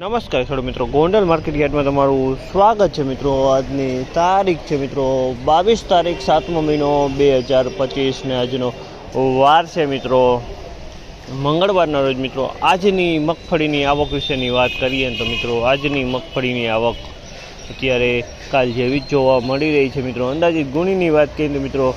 નમસ્કાર ખેડૂત મિત્રો, ગોંડલ માર્કેટ યાર્ડમાં તમારું સ્વાગત છે મિત્રો. આજની તારીખ છે મિત્રો, બાવીસ તારીખ સાતમો મહિનો બે હજાર પચીસને આજનો વાર છે મિત્રો. મંગળવારના રોજ મિત્રો, આજની મગફળીની આવક વિશેની વાત કરીએ ને તો મિત્રો, આજની મગફળીની આવક અત્યારે કાલ જેવી જ જોવા મળી રહી છે મિત્રો. અંદાજિત ગુણીની વાત કરીએ તો મિત્રો,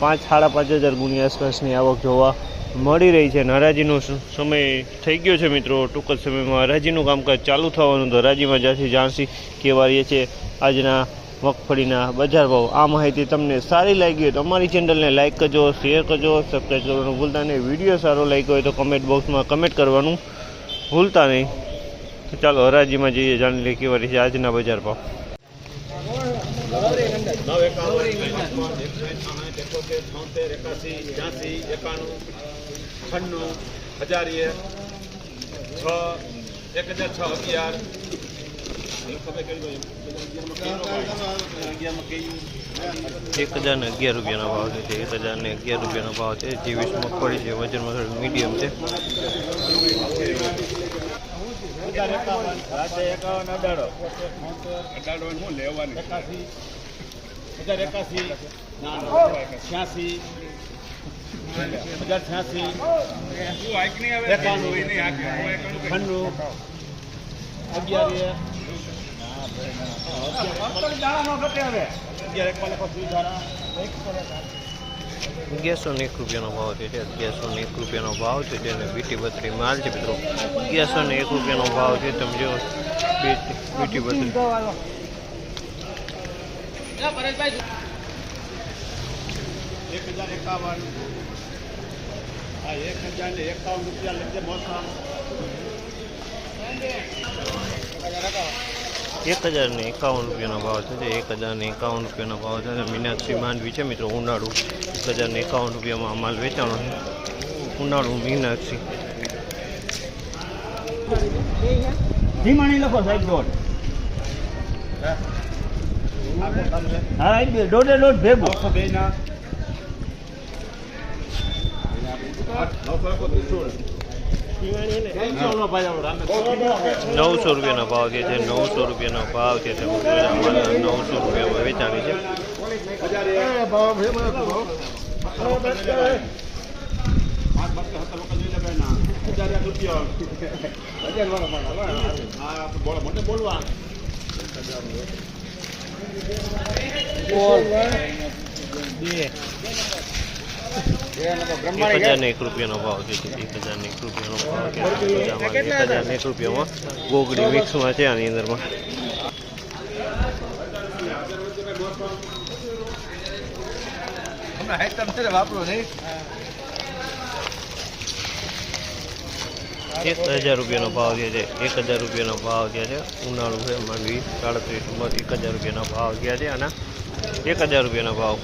પાંચ, સાડા પાંચ હજાર ગુણી આસપાસની આવક જોવા મળી રહી છે અને હરાજીનો સમય થઈ ગયો છે મિત્રો. ટૂંક જ સમયમાં હરાજીનું કામકાજ ચાલુ થવાનું તો હરાજીમાં જ્યાંથી જાણસી કેવારીએ છે, આજના મગફળીના બજાર ભાવ. આ માહિતી તમને સારી લાગી હોય તો અમારી ચેનલને લાઇક કરજો, શેર કરજો સબસ્ક્રાઈબ કરવાનું ભૂલતા નહીં. વીડિયો સારો લાગ્યો હોય તો કમેન્ટ બોક્સમાં કમેન્ટ કરવાનું ભૂલતા નહીં. તો ચાલો હરાજીમાં જઈએ, જાણી લઈએ કેવા છે આજના બજાર ભાવ. નવ એકાવન એકોતેર છોતેર એકાસી ત્યાસી એકાણું અઠ્ઠાણું હજાર એક છ એક હજાર છ અગિયાર એક હજાર ને અગિયાર રૂપિયાનો ભાવ છે, એક હજાર ને અગિયાર રૂપિયાનો ભાવ છે, જેવીસ મગફળી છે વજનમાં થોડું મીડિયમ છે. એકાવન અઢારો. અઢારો લેવાની હજાર એકાસી છ્યાસી હજાર છ્યાસી એકાણું અઠ્ઠાણું અગિયાર અગિયારસો ને એક રૂપિયાનો ભાવ છે જે અગિયારસો ને એક રૂપિયાનો ભાવ છે જેને બીટી બત્રી માલ છે મિત્રો. અગિયારસો ને એક રૂપિયાનો ભાવ છે તમે જો બીટી બત્રી એક હજાર એકાવન. હા એક હજાર ને એકાવન રૂપિયા લેજે મોસમ એક હજાર ને એકાવન રૂપિયાનો ભાવ છે એક હજાર ને એકાવન રૂપિયાનો ભાવ છે મીનાક્ષી માંડવી છે મિત્રો ઉનાળુ. એક હજાર ને એકાવન રૂપિયામાં માલ વેચાણો છે. ઉનાળુ મીનાક્ષી. ધીમાણી લખો સાહેબ દોઢ. હા દોઢે દોઢ ભેગું. નવસો રૂપિયાનો ભાવ છે જે નવસો રૂપિયાનો ભાવ છે નવસો રૂપિયામાં વેચાણી છે. બોલવા એક હજારને એક રૂપિયાનો ભાવ છે એક હજારને એક રૂપિયાનો ભાવ એક હજારને એક રૂપિયામાં ગોગડી મિક્સમાં છે આની અંદરમાં. એક હજાર રૂપિયાનો ભાવ જે છે. એક હજાર રૂપિયાનો ભાવ જે છે. ઉનાળુ છે, માંડવી, સાડત્રીસ એક હજાર રૂપિયાનો ભાવ ગયા છે અને એક હજાર રૂપિયાનો ભાવ